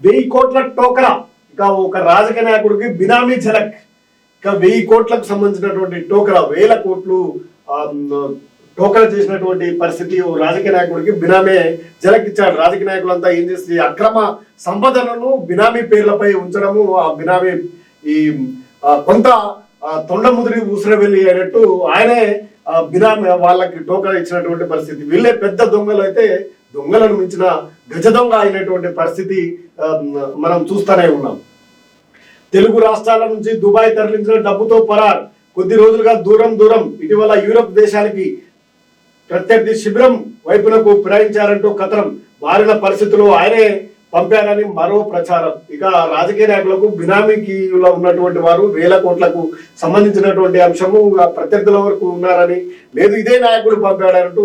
వెయ్యి కోట్ల టోకరా. ఇక ఒక రాజకీయ నాయకుడికి బినామీ ఝలక్. ఇక వెయ్యి కోట్లకు సంబంధించినటువంటి టోకరా వేల కోట్లు ఆ, టోకరా చేసినటువంటి పరిస్థితి ఓ రాజకీయ నాయకుడికి బినామీ ఝలక్ ఇచ్చాడు. రాజకీయ నాయకులంతా ఏం చేసి అక్రమ సంపదలను బినామీ పేర్లపై ఉంచడము ఆ బినామీ ఈ కొంత ఆ, తొండ ముదిరి ఊసర వెళ్ళి అయినట్టు ఆయనే ఆ, బినామీ వాళ్ళకి టోకరా ఇచ్చినటువంటి పరిస్థితి. వీళ్ళే పెద్ద దొంగలు అయితే దొంగలను మించిన గజ దొంగ అయినటువంటి పరిస్థితి మనం చూస్తూనే ఉన్నాం. తెలుగు రాష్ట్రాల నుంచి దుబాయ్ తరలించిన డబ్బుతో పరార్ కొద్ది రోజులుగా దూరం దూరం ఇటీవల యూరప్ దేశానికి ప్రత్యర్థి శిబిరం వైపునకు ప్రయాణించారంటూ కథనం. మారిన పరిస్థితుల్లో ఆయనే పంపారని మరో ప్రచారం. ఇక రాజకీయ నాయకులకు బినామీలో ఉన్నటువంటి వారు వేల కోట్లకు సంబంధించినటువంటి అంశము ప్రత్యర్థుల వరకు ఉన్నారని లేదు ఇదే నాయకుడు పంపాడంటూ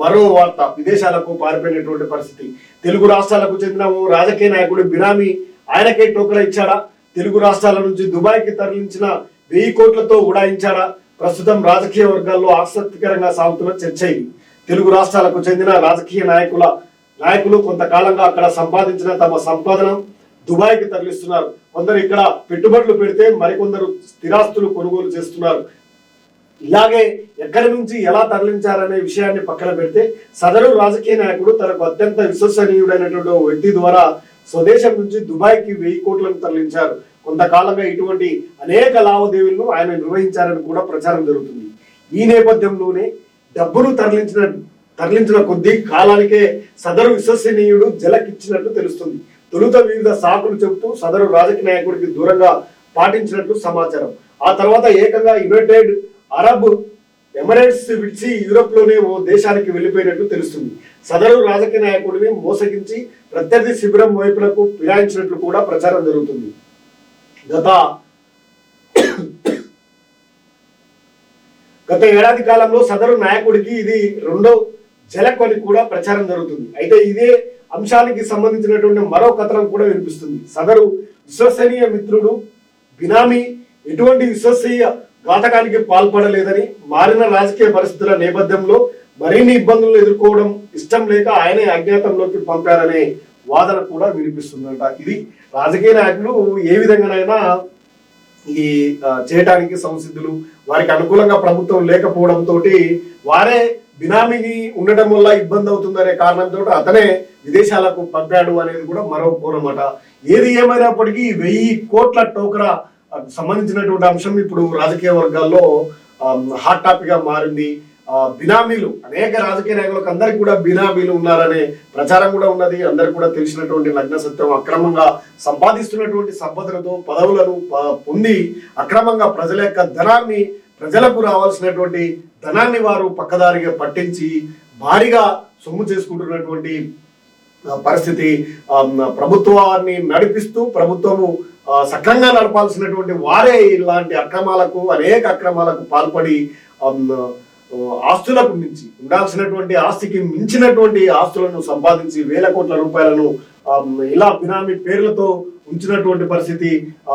మరో వార్త విదేశాలకు పారిపోయినటువంటి పరిస్థితి. తెలుగు రాష్ట్రాలకు చెందిన రాజకీయ నాయకుడు బినామీ ఆయనకే టోకర ఇచ్చాడా? తెలుగు రాష్ట్రాల నుంచి దుబాయ్కి తరలించిన వెయ్యి కోట్లతో ఉడాయించాడా? ప్రస్తుతం రాజకీయ వర్గాల్లో ఆసక్తికరంగా సాగుతున్న చర్చ ఇది. తెలుగు రాష్ట్రాలకు చెందిన రాజకీయ నాయకుల నాయకులు కొంతకాలంగా అక్కడ సంపాదించిన తమ సంపాదన దుబాయ్కి తరలిస్తున్నారు. కొందరు ఇక్కడ పెట్టుబడులు పెడితే మరికొందరు స్థిరాస్తులు కొనుగోలు చేస్తున్నారు. ఇలాగే ఎక్కడి నుంచి ఎలా తరలించారనే విషయాన్ని పక్కన పెడితే సదరు రాజకీయ నాయకుడు తనకు అత్యంత విశ్వసనీయుడైనటువంటి వ్యక్తి ద్వారా స్వదేశం నుంచి దుబాయ్కి వెయ్యి కోట్లను తరలించారు. కొంతకాలంగా ఇటువంటి అనేక లావాదేవీలను ఆయన నిర్వహించారని కూడా ప్రచారం జరుగుతుంది. ఈ నేపథ్యంలోనే డబ్బును తరలించిన తరలించిన కొద్దీ కాలానికే సదరు విశ్వసనీయుడు జలకిచ్చినట్లు తెలుస్తుంది. తొలుత వివిధ సాకులు చెబుతూ సదరు రాజకీయ నాయకుడికి దూరంగా పాటించినట్లు సమాచారం. ఆ తర్వాత ఏకంగా యునైటెడ్ అరబ్ ఎమిరేట్స్ విడిచి యూరోప్లోనే ఓ దేశానికి వెళ్ళిపోయినట్లు తెలుస్తుంది. సదరు రాజకీయ నాయకుడిని మోసగించి ప్రత్యర్థి శిబిరం వైపులకు ఫిరాయించినట్లు కూడా ప్రచారం జరుగుతుంది. గత గత ఏడాది కాలంలో సదరు నాయకుడికి ఇది రెండో ఝలక్ అని కూడా ప్రచారం జరుగుతుంది. అయితే ఇదే అంశానికి సంబంధించినటువంటి మరో కథనం కూడా వినిపిస్తుంది. సదరు విశ్వసనీయ మిత్రుడు బినామీ ఎటువంటి విశ్వసనీయ ఘాతకానికి పాల్పడలేదని మారిన రాజకీయ పరిస్థితుల నేపథ్యంలో మరిన్ని ఇబ్బందులు ఎదుర్కోవడం ఇష్టం లేక ఆయనే అజ్ఞాతంలోకి పంపారనే వాదన కూడా వినిపిస్తుందంట. ఇది రాజకీయ నాయకులు ఏ విధంగానైనా ఈ చేయటానికి సంసిద్ధులు. వారికి అనుకూలంగా ప్రభుత్వం లేకపోవడంతో వారే బినామీని ఉండటం వల్ల ఇబ్బంది అవుతుందనే కారణంతో అతనే విదేశాలకు పంపాడు అనేది కూడా మరో కోరమాట. ఏది ఏమైనప్పటికీ వెయ్యి కోట్ల టోకరా సంబంధించినటువంటి అంశం ఇప్పుడు రాజకీయ వర్గాల్లో హాట్ టాపిక్గా మారింది. బినామీలు అనేక రాజకీయ నాయకులకు అందరికి కూడా బినామీలు ఉన్నారనే ప్రచారం కూడా ఉన్నది. అందరికి కూడా తెలిసినటువంటి లగ్న సత్యం అక్రమంగా సంపాదిస్తున్నటువంటి సంపదలతో పదవులను పొంది అక్రమంగా ప్రజల యొక్క ధనాన్ని ప్రజలకు రావాల్సినటువంటి ధనాన్ని వారు పక్కదారిగా పట్టించి భారీగా సొమ్ము చేసుకుంటున్నటువంటి పరిస్థితి ప్రభుత్వాన్ని నడిపిస్తూ ప్రభుత్వము సక్రంగా నడపాల్సినటువంటి వారే ఇలాంటి అక్రమాలకు అనేక అక్రమాలకు పాల్పడి ఆస్తులకు మించి ఉండాల్సినటువంటి ఆస్తికి మించినటువంటి ఆస్తులను సంపాదించి వేల కోట్ల రూపాయలను ఇలా బినామీ పేర్లతో ఉంచినటువంటి పరిస్థితి